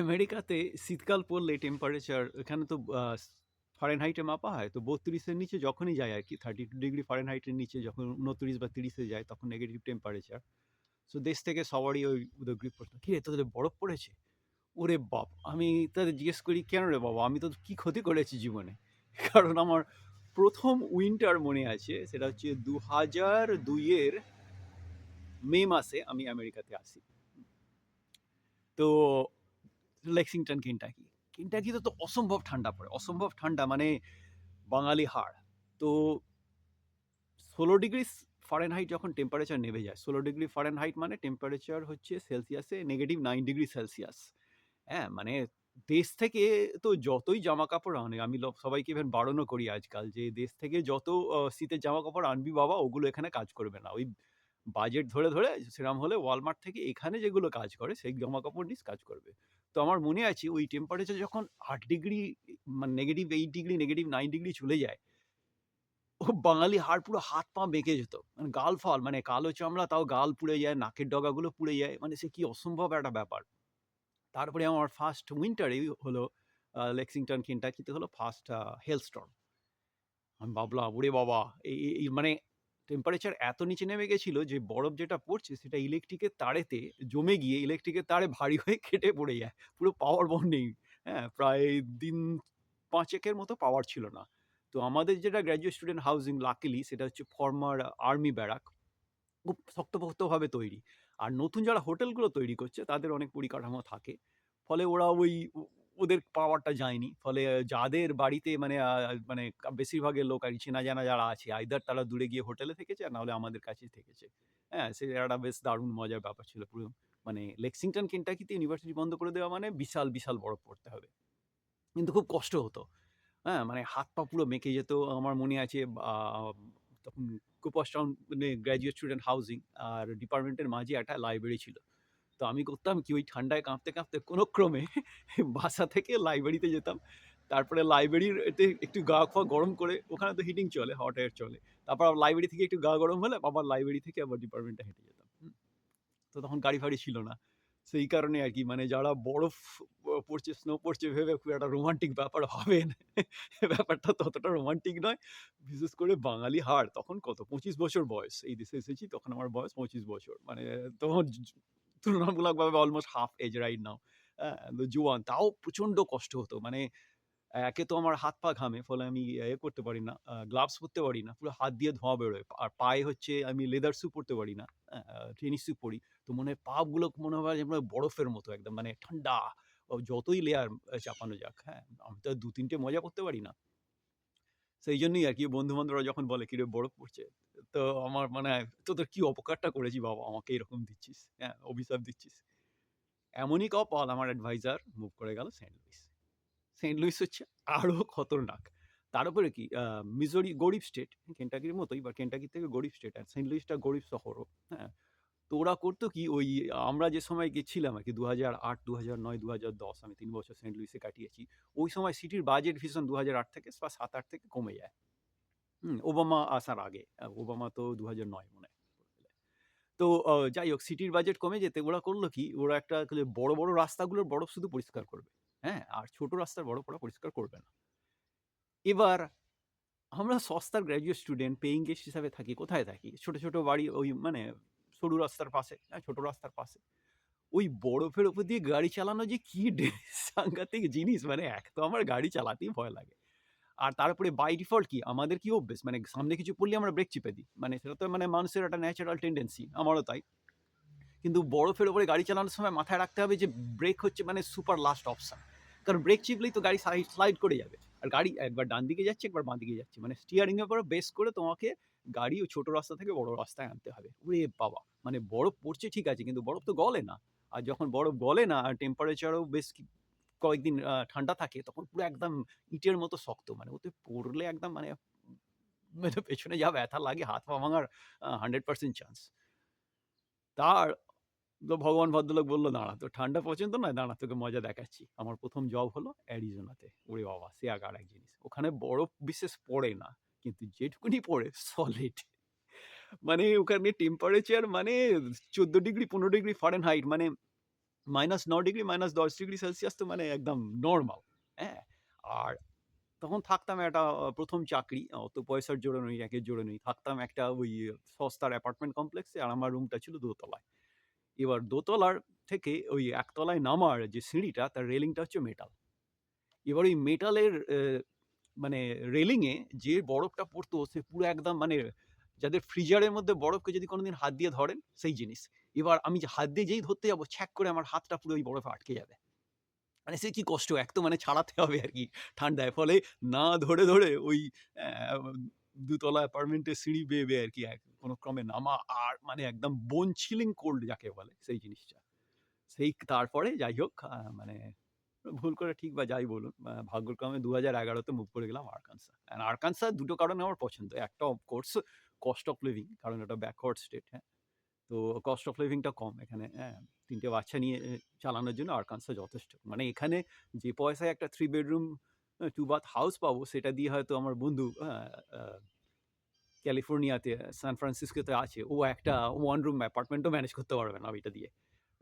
আমেরিকাতে শীতকাল পড়লে টেম্পারেচার এখানে তো ফারেনহাইটে মাপা হয়, তো বত্রিশের নিচে যখনই যায় আর কি থার্টি টু ডিগ্রি ফারেনহাইটের নিচে যখন উনত্রিশ বা তিরিশে যায়, তখন নেগেটিভ টেম্পারেচার সো দেশ থেকে সবারই ওই উদগ্রীব প্রশ্ন কি রে তোদের বরফ পড়েছে? ওরে বাপ, আমি তাদের জিজ্ঞেস করি, কেন রে বাবা, আমি তো কী ক্ষতি করেছি জীবনে? কারণ আমার প্রথম উইন্টার মনে আছে, সেটা হচ্ছে দু হাজার দুইয়ের মে মাসে আমি আমেরিকাতে আসি। তো লেক্সিংটন কেন্টাকি কেন্টাকিতে তো অসম্ভব ঠান্ডা পড়ে, অসম্ভব ঠান্ডা মানে বাঙালি হাড়। তো ষোলো ডিগ্রি ফারেনহাইট যখন টেম্পারেচার নেমে যায়, ষোলো ডিগ্রি ফারেনহাইট মানে টেম্পারেচার হচ্ছে সেলসিয়াসে নেগেটিভ নাইন ডিগ্রি সেলসিয়াস হ্যাঁ মানে দেশ থেকে তো যতই জামা কাপড় আনে, আমি সবাইকে ইভেন বারণও করি আজকাল যে দেশ থেকে যত শীতের জামা কাপড় আনবি বাবা, ওগুলো এখানে কাজ করবে না। ওই বাজেট ধরে ধরে সেরকম হলে ওয়ালমার্ট থেকে এখানে যেগুলো কাজ করে, সেই জামা কাপড় নিস কাজ করবে। তো আমার মনে আছে ওই টেম্পারেচার যখন আট ডিগ্রি মানে negative eight degree negative nine degree চলে যায়, ও বাঙালি হাড় পুরো হাত পা বেঁকে যেত। মানে গাল ফাল মানে কালো চামড়া, তাও গাল পুড়ে যায়, নাকের ডগাগুলো পুড়ে যায় মানে সে কি অসম্ভব একটা ব্যাপার। তারপরে আমার ফার্স্ট উইন্টারে হলো লেক্সিংটন কেন্টাকিতে হলো ফার্স্ট হেলস্টর্ম আমি ভাবলাম, ওরে বাবা এই মানে টেম্পারেচার এত নিচে নেমে গেছিল যে বরফ যেটা পড়ছে সেটা ইলেকট্রিকের তারেতে জমে গিয়ে ইলেকট্রিকের তারে ভারী হয়ে কেটে পড়ে যায়। পুরো পাওয়ার বন্ডিং হ্যাঁ? প্রায় দিন পাঁচেকের মতো পাওয়ার ছিল না। তো আমাদের যেটা গ্র্যাজুয়েট স্টুডেন্ট হাউজিং লাকিলি সেটা হচ্ছে ফর্মার আর্মি ব্যারাক খুব শক্তপোক্তভাবে তৈরি। আর নতুন যারা হোটেলগুলো তৈরি করছে তাদের অনেক পরিকাঠামো থাকে। ফলে ওরা ওই ওদের পাওয়ারটা যায়নি। ফলে যাদের বাড়িতে মানে মানে বেশিরভাগের লোক আর চেনা জানা যারা আছে আইদার তারা দূরে গিয়ে হোটেলে থেকেছে, আর নাহলে আমাদের কাছেই থেকেছে। হ্যাঁ সে একটা বেশ দারুণ মজার ব্যাপার ছিল পুরো মানে লেক্সিংটন কেন্টাকিতে ইউনিভার্সিটি বন্ধ করে দেওয়া মানে বিশাল বিশাল বড় পড়তে হবে। কিন্তু খুব কষ্ট হতো। হ্যাঁ মানে হাত পা পুরো মেকে যেত। আমার মনে আছে তখন কুপাস টাউন মানে গ্র্যাজুয়েট স্টুডেন্ট হাউজিং আর ডিপার্টমেন্টের মাঝে একটা লাইব্রেরি ছিল। তো আমি করতাম কি ওই ঠান্ডায় কাঁপতে কাঁপতে কোনো ক্রমে বাসা থেকে লাইব্রেরিতে যেতাম। তারপরে লাইব্রেরির এতে একটু গা ফা গরম করে ওখানে তো হিটিং চলে হট এয়ার চলে। তারপর লাইব্রেরি থেকে একটু গা গরম হলে আবার লাইব্রেরি থেকে আবার ডিপার্টমেন্টে হেঁটে যেতাম। তো তখন গাড়ি ফাড়ি ছিল না। সেই কারণে আর কি মানে যারা বরফ পড়ছে স্নো পড়ছে ভেবে খুব একটা রোমান্টিক ব্যাপার হবে না। ব্যাপারটা ততটা রোমান্টিক নয়। বিশেষ করে বাঙালি হাড়, তখন কত? পঁচিশ বছর বয়স। এই দেশে এসেছি, তখন আমার বয়স পঁচিশ বছর। মানে তখন তুলনামূলকভাবে almost half age right now জোয়ান, তাও প্রচণ্ড কষ্ট হতো। মানে একে তো আমার হাত পা ঘামে, ফলে আমি এ করতে পারি না গ্লাভস পরতে পারি না, পুরো হাত দিয়ে ধোঁয়া বেরোয়। আর পায়ে হচ্ছে আমি লেদার স্যু পরতে পারি না টেনিস স্যু পরি। তো মনে হয় পাগুলো মনে হয় যেন বরফের মতো একদম মানে ঠান্ডা। যতই লেয়ার চাপানো যাক হ্যাঁ আমি তো দু তিনটে মজা করতে পারি না। সেই জন্যই আর কি বন্ধু বান্ধবরা যখন বলে, কিরে, বরফ পড়ছে তো আমার মানে তোদের কি অপকারটা করেছি বাবা? আমাকে এরকম দিচ্ছিস হ্যাঁ অভিশাপ দিচ্ছিস। এমনই কপাল আমার অ্যাডভাইজার মুভ করে গেল সেন্ট লুইস সেন্ট লুইস হচ্ছে আরও খতরনাক। তার উপরে কি? মিজোরি গরিব স্টেট কেন্টাকির মতোই বা কেন্টাকি থেকে গরিব স্টেট আর সেন্ট লুইসটা গরিব শহরও হ্যাঁ। তো ওরা করতো কি? ওই আমরা যে সময় গেছিলাম আর কি দু হাজার আট দু হাজার নয় দু হাজার দশ, আমি তিন বছর সেন্ট লুইসে কাটিয়েছি, ওই সময় সিটির বাজেট ভীষণ দু হাজার আট থেকে বা সাত আট থেকে কমে যায়। হুম, ওবামা আসার আগে। ওবামা তো দু হাজার নয় মনে তো যাই হোক, সিটির বাজেট কমে যেতে, ওরা করল কি? ওরা একটা বড় বড় রাস্তাগুলোর বরফ শুধু পরিষ্কার করবে। হ্যাঁ আর ছোট রাস্তার বড় পড়া পরিষ্কার করবে না। এবার আমরা সস্তার গ্র্যাজুয়েট স্টুডেন্ট পেইং গেস্ট হিসাবে থাকি, কোথায় থাকি? ছোট ছোট বাড়ি ওই মানে সরু রাস্তার পাশে হ্যাঁ ছোট রাস্তার পাশে। ওই বরফের উপর দিয়ে গাড়ি চালানো যে কি সাংঘাতিক জিনিস মানে এক তো আমার গাড়ি চালাতেই ভয় লাগে। আর তারপরে বাই ডিফল্ট কি? আমাদের কি অভ্যেস? মানে সামনে কিছু পড়লে আমরা ব্রেক চিপে দিই। মানে সেটা তো মানে মানুষের একটা ন্যাচারাল টেন্ডেন্সি আমারও তাই। কিন্তু বরফের উপরে গাড়ি চালানোর সময় মাথায় রাখতে হবে যে ব্রেক হচ্ছে মানে সুপার লাস্ট অপশন কারণ ব্রেক চিপলেই তো গাড়ি স্লাইড করে যাবে। আর গাড়ি একবার ডান দিকে যাচ্ছে, একবার বাঁ দিকে যাচ্ছে। মানে স্টিয়ারিং এর উপরে বেস করে তোমাকে গাড়ি ওই ছোট রাস্তা থেকে বড় রাস্তায় আনতে হবে। ওরে বাবা! মানে বরফ পড়ছে ঠিক আছে, কিন্তু বরফ তো গলে না। আর যখন বরফ গলে না, আর টেম্পারেচারও বেশ কয়েকদিন ঠান্ডা থাকে, তখন পুরো একদম ইটের মতো শক্ত। মানে ওতে পড়লে একদম মানে মানে পেছনে যা ব্যথা লাগে, হাত পা ভাঙার হান্ড্রেড পার্সেন্ট চান্স তার, তো ভগবান ভদ্রলোক বলল, দাঁড়া তো ঠান্ডা পছন্দ নয়? দাঁড়া, তোকে মজা দেখাচ্ছি। আমার প্রথম জব হলো অ্যারিজোনাতে। ওরে বাবা, সে আগার এক জিনিস। ওখানে বরফ বিশেষ পড়ে না, কিন্তু যেটুকুনি পড়ে সলিড মানে ওখানে টেম্পারেচার মানে চোদ্দ ডিগ্রি, পনেরো ডিগ্রি ফারেন হাইট মানে মাইনাস ন ডিগ্রি, মাইনাস ১০ ডিগ্রি সেলসিয়াস তো মানে একদম নর্মাল হ্যাঁ? আর তখন থাকতাম একটা প্রথম চাকরি। অত পয়সার জোরে নই, র‍্যাকের জোরে নই। থাকতাম একটা ওই সস্তার অ্যাপার্টমেন্ট কমপ্লেক্সে আর আমার রুমটা ছিল দোতলায়। এবার দোতলার থেকে ওই একতলায় নামার যে সিঁড়িটা তার রেলিংটা হচ্ছে মেটাল। এবার ওই মেটালের মানে রেলিংয়ে যে বরফটা পড়তো সে পুরো একদম মানে যাদের ফ্রিজারের মধ্যে বরফকে যদি কোনোদিন হাত দিয়ে ধরেন সেই জিনিস। এবার আমি হাত দিয়ে যেই ধরতে যাব ছ্যাক করে আমার হাতটা পুরো ওই বরফে আটকে যাবে। মানে সে কি কষ্ট এক তো মানে ছাড়াতে হবে আর কি ঠান্ডায়। ফলে না ধরে, ধরে ওই দুতলা অ্যাপার্টমেন্টের সিঁড়ি বেয়ে, বেয়ে আরকি এক কোনো ক্রমে নামা আর মানে একদম বোন চিলিং কোল্ড যাকে বলে সেই জিনিসটা। সেই তারপরে যাই হোক মানে ভুল করে ঠিক বা যাই বলুন ভাগ্যক্রমে দু হাজার এগারোতে মুভ করে গেলাম আরকানসা। অ্যান্ড আরকানসা দুটো কারণে আমার পছন্দ। একটা of course cost of living কারণ এটা ব্যাকওয়ার্ড স্টেট হ্যাঁ? তো কস্ট অফ লিভিংটা কম এখানে হ্যাঁ? ৩ টে বাচ্চা নিয়ে চালানোর জন্য আরকানসা যথেষ্ট। মানে এখানে যে পয়সায় একটা three bedroom two bath house পাবো, সেটা দিয়ে হয়তো আমার বন্ধু ক্যালিফোর্নিয়াতে সান ফ্রান্সিসকোতে আছে। ও একটা 1 রুম অ্যাপার্টমেন্টও ম্যানেজ করতে পারবে না ওইটা দিয়ে।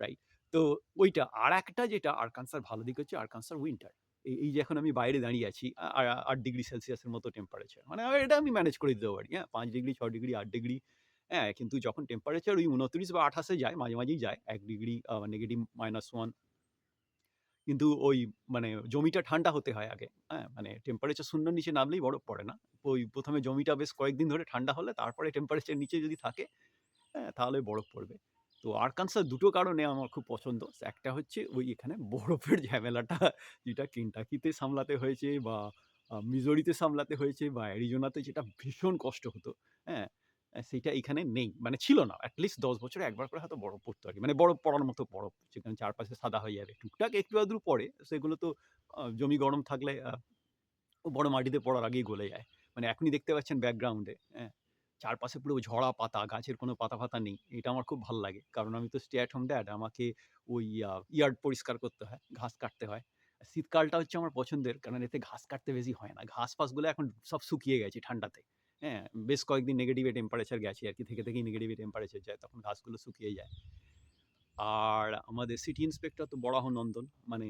রাইট? তো ওইটা। আর একটা যেটা আরকানসার ভালো দিক হচ্ছে আরকানসার উইন্টার। এই, যে এখন আমি বাইরে দাঁড়িয়ে আছি আ আ ৮ ডিগ্রি সেলসিয়াসের মতো টেম্পারেচার। মানে এটা আমি ম্যানেজ করে দিতে পারি। হ্যাঁ? পাঁচ ডিগ্রি, ছ ডিগ্রি, আট ডিগ্রি হ্যাঁ? কিন্তু যখন টেম্পারেচার ওই ২৯ বা আঠাশে যায় মাঝে, মাঝেই যায়। এক ডিগ্রি নেগেটিভ মাইনাস ওয়ান কিন্তু ওই মানে জমিটা ঠান্ডা হতে হয় আগে। হ্যাঁ? মানে টেম্পারেচার শূন্যর নিচে নামলেই বরফ পড়ে না। ওই প্রথমে জমিটা বেশ কয়েকদিন ধরে ঠান্ডা হলে তারপরে টেম্পারেচার নিচে যদি থাকে হ্যাঁ? তাহলে বরফ পড়বে। তো আরকানসা দুটো কারণে আমার খুব পছন্দ। একটা হচ্ছে ওই এখানে বরফের ঝামেলাটা, যেটা কেনটাকিতে সামলাতে হয়েছে বা মিজোরিতে সামলাতে হয়েছে বা অ্যারিজোনাতে যেটা ভীষণ কষ্ট হতো। হ্যাঁ? সেইটা এখানে নেই। মানে ছিল না। এট লিস্ট ১০ বছরে একবার করে হয়তো বরফ পড়তো আরকি। মানে বরফ পড়ার মতো বরফ। যেখানে চারপাশে সাদা হয়ে যাবে। টুকটাক একটু আধটু পড়ে। সেগুলো তো জমি গরম থাকলে বড় মাটিতে পড়ার আগেই গলে যায়। মানে এখনই দেখতে পাচ্ছেন ব্যাকগ্রাউন্ডে হ্যাঁ? চারপাশে পুরো ঝরা পাতা, গাছের কোনো পাতা-ফাতা নেই। এটা আমার খুব ভালো লাগে। কারণ আমি তো স্টে এট হোম ড্যাড। আমাকে ওই ইয়ার্ড পরিষ্কার করতে হয়, ঘাস কাটতে হয়। শীতকালটা হচ্ছে আমার পছন্দের কারণ এতে ঘাস কাটতে বেশি হয় না। ঘাস-ফাসগুলো এখন সব শুকিয়ে গেছে ঠান্ডাতে। হ্যাঁ? বেশ কয়েকদিন নেগেটিভ টেম্পারেচার গেছে আর কি থেকে, থেকেই নেগেটিভ টেম্পারেচার যায়। তখন ঘাসগুলো শুকিয়ে যায়। আর আমাদের সিটি ইন্সপেক্টর তো বরাহনন্দন। মানে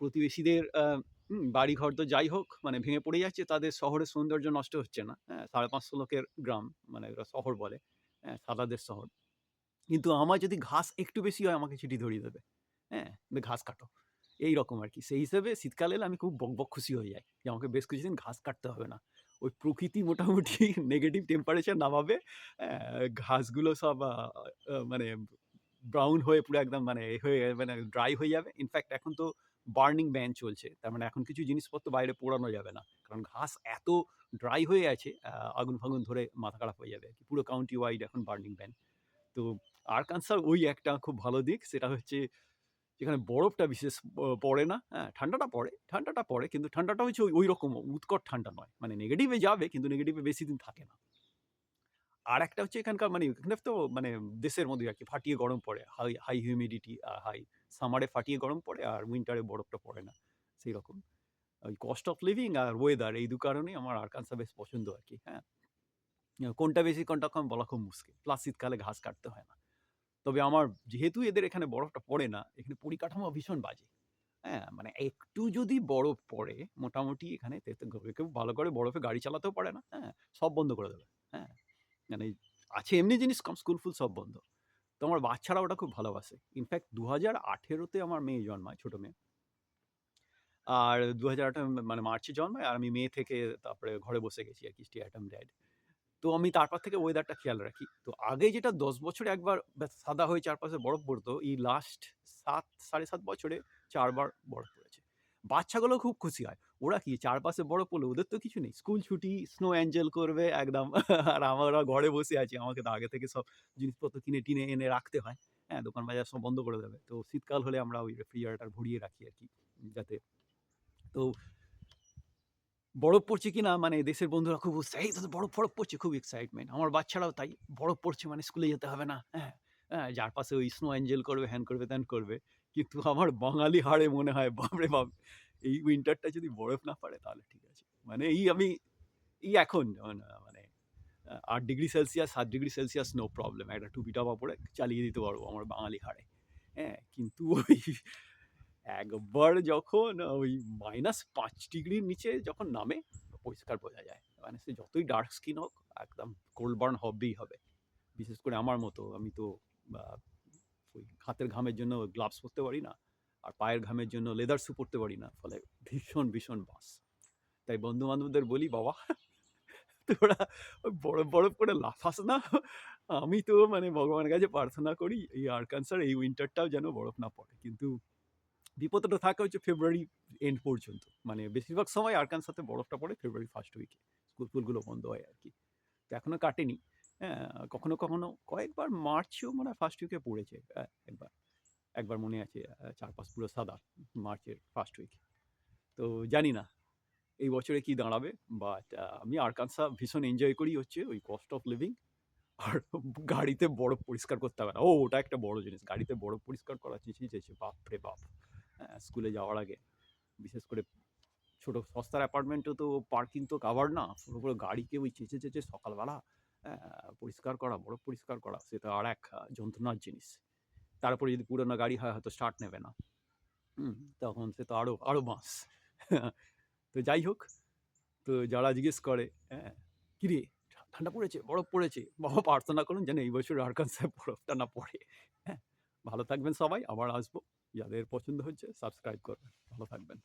প্রতিবেশীদের আ হুম, বাড়িঘর তো যাই হোক মানে ভেঙে পড়ে যাচ্ছে তাদের শহরের সৌন্দর্য নষ্ট হচ্ছে না। হ্যাঁ? ৫৫০ লোকের গ্রাম মানে শহর বলে। হ্যাঁ? সাদাদের শহর। কিন্তু আমার যদি ঘাস একটু বেশি হয় আমাকে চিঠি ধরিয়ে দেবে। হ্যাঁ? ঘাস কাটো। এই রকম আর কি সেই হিসেবে শীতকাল এলে আমি খুব বক, বক খুশি হয়ে যাই। যে আমাকে বেশ কিছুদিন ঘাস কাটতে হবে না। ওই প্রকৃতি মোটামুটি নেগেটিভ টেম্পারেচার নামাবে। ঘাসগুলো সব মানে ব্রাউন হয়ে পুরো একদম মানে হয়ে মানে ড্রাই হয়ে যাবে। ইনফ্যাক্ট এখন তো বার্নিং ব্যান চলছে। তার মানে এখন কিছু জিনিসপত্র বাইরে পোড়ানো যাবে না। কারণ ঘাস এত ড্রাই হয়ে আছে আগুন-ফাগুন ধরে মাথা খারাপ হয়ে যাবে আরকি। পুরো কাউন্টি ওয়াইড এখন বার্নিং ব্যান। তো আর আরকানসার ওই একটা খুব ভালো দিক সেটা হচ্ছে এখানে বরফটা বিশেষ পড়ে না। হ্যাঁ? ঠান্ডাটা পড়ে, ঠান্ডাটা পড়ে কিন্তু ঠান্ডাটা হচ্ছে ওই ঐরকম উৎকট ঠান্ডা নয়। মানে নেগেটিভে যাবে কিন্তু নেগেটিভে বেশি দিন থাকে না। আর একটা হচ্ছে এখানকার মানে এখানে তো মানে দেশের মধ্যে আর কি ফাটিয়ে গরম পড়ে। High high humidity uh high summer ফাটিয়ে গরম পড়ে আর উইন্টারে বরফটা পড়ে না। সেইরকম। ওই কস্ট অফ লিভিং আর ওয়েদার এই দু কারণেই আমার আরকানসা বেশ পছন্দ আর কি হ্যাঁ? কোনটা বেশি কোনটা কম বলা খুব মুশকিল। প্লাস শীতকালে ঘাস কাটতে হয় না। তবে আমার যেহেতু এদের এখানে বরফটা পড়ে না, এখানে পরিকাঠামো ভীষণ বাজে। হ্যাঁ? মানে একটু যদি বরফ পড়ে মোটামুটি এখানে কেউ ভালো করে বরফে গাড়ি চালাতেও পারে না। হ্যাঁ? সব বন্ধ করে দেবে। হ্যাঁ? মানে আছে এমনি জিনিস কম স্কুল-ফুল সব বন্ধ। তো আমার বাচ্চারা ওটা খুব ভালোবাসে। ইনফ্যাক্ট দু হাজার আঠেরোতে আমার মেয়ে জন্মায়, ছোট মেয়ে। আর ২০১৮ মানে মার্চে জন্মায় আর আমি মে থেকে তারপরে ঘরে বসে গেছি আরকি স্টে এট হোম ড্যাড। তো আমি তারপর থেকে ওয়েদারটা খেয়াল রাখি। তো আগে যেটা ১০ বছরে একবার সাদা হয়ে চারপাশে বরফ পড়তো, এই লাস্ট ৭ ৭.৫ বছরে চারবার বরফ পড়েছে। বাচ্চাগুলো খুব খুশি হয়। ওরা কি চারপাশে বরফ পড়লে ওদের তো কিছু নেই। স্কুল ছুটি, স্নো অ্যাঞ্জেল করবে একদম আর আমরা ঘরে বসে আছি। আমাকে তো আগে থেকে সব জিনিসপত্র কিনে-টিনে এনে রাখতে হয়। হ্যাঁ? দোকান বাজার সব বন্ধ করে দেবে। তো শীতকাল হলে আমরা ওই রেফ্রিজারেটর ভরিয়ে রাখি আর কি যাতে তো বরফ পড়ছে কিনা মানে দেশের বন্ধুরা খুব উৎসাহী, "এই বরফ ফরফ পড়ছে" খুব এক্সাইটমেন্ট। আমার বাচ্চারাও তাই। বরফ পড়ছে মানে স্কুলে যেতে হবে না। হ্যাঁ? হ্যাঁ? যার পাশে ওই স্নো অ্যাঞ্জেল করবে, হ্যান করবে, ত্যান করবে। কিন্তু আমার বাঙালি হাড়ে মনে হয় বাপরে বাপ! এই উইন্টারটা যদি বরফ না পড়ে তাহলে ঠিক আছে। মানে এই আমি এই এখন মানে আট ডিগ্রি সেলসিয়াস, সাত ডিগ্রি সেলসিয়াস নো প্রবলেম। একটা টুপি-টাপা পরে চালিয়ে দিতে পারব আমার বাঙালি হাড়ে। হ্যাঁ? কিন্তু ওই একবার যখন ওই মাইনাস পাঁচ ডিগ্রির নিচে যখন নামে পরিষ্কার বোঝা যায়। মানে সে যতই ডার্ক স্কিন হোক একদম কোল্ড বার্ন হবেই হবে। বিশেষ করে আমার মতো আমি তো ওই হাতের ঘামের জন্য গ্লাভস পরতে পারি না। আর পায়ের ঘামের জন্য লেদার শু পরতে পারি না। ফলে ভীষণ, ভীষণ বাস। তাই বন্ধু-বান্ধবদের বলি, "বাবা তোরা বরফ, বরফ করে লাফাস না। আমি তো মানে ভগবানের কাছে প্রার্থনা করি এই আরকানসার এই উইন্টারটাও যেন বরফ না পড়ে।" কিন্তু বিপদটা থাকে হচ্ছে ফেব্রুয়ারি এন্ড পর্যন্ত। মানে বেশিরভাগ সময় আরকানসাতে বরফটা পড়ে ফেব্রুয়ারি ফার্স্ট উইকে। স্কুল-ফুলগুলো বন্ধ হয় আরকি। তো এখনও কাটেনি। হ্যাঁ? কখনো, কখনো কয়েকবার মার্চেও মানে ফার্স্ট 1st উইকে পড়েছে অ্যা একবার। একবার মনে আছে আ চারপাশ পুরো সাদা মার্চের ফার্স্ট উইকে। তো জানি না এই বছরে কি দাঁড়াবে। বাট আমি আরকানসা ভীষণ এনজয় করি হচ্ছে ওই কস্ট অফ লিভিং আর গাড়িতে বরফ পরিষ্কার করতে হবে না। ও ওটা একটা বড় জিনিস। গাড়িতে বরফ পরিষ্কার করা চেঁচিয়ে, চেঁচিয়ে বাপরে বাপ! স্কুলে যাওয়ার আগে বিশেষ করে ছোট সস্তার অ্যাপার্টমেন্টেও তো পার্কিং তো কাভার না। পুরো, পুরো গাড়িকে ওই চেঁচে, চেঁচে সকালবেলা? পরিষ্কার করা, বরফ পরিষ্কার করা সেটা আর এক যন্ত্রণার জিনিস। তার উপরে যদি পুরোনো গাড়ি হয় হয়তো স্টার্ট নেবে না। তখন সে তো আরও আরও বাঁশ। তো যাই হোক, তো যারা জিজ্ঞেস করে, হ্যাঁ? "কিরে ঠান্ডা পড়েছে? বরফ পড়েছে?" বাবা প্রার্থনা করুন যেন এই বছর আর কাছে বরফটা না পড়ে। হ্যাঁ? ভালো থাকবেন সবাই। আবার আসব। যাদের পছন্দ হচ্ছে সাবস্ক্রাইব করবেন। ভালো থাকবেন।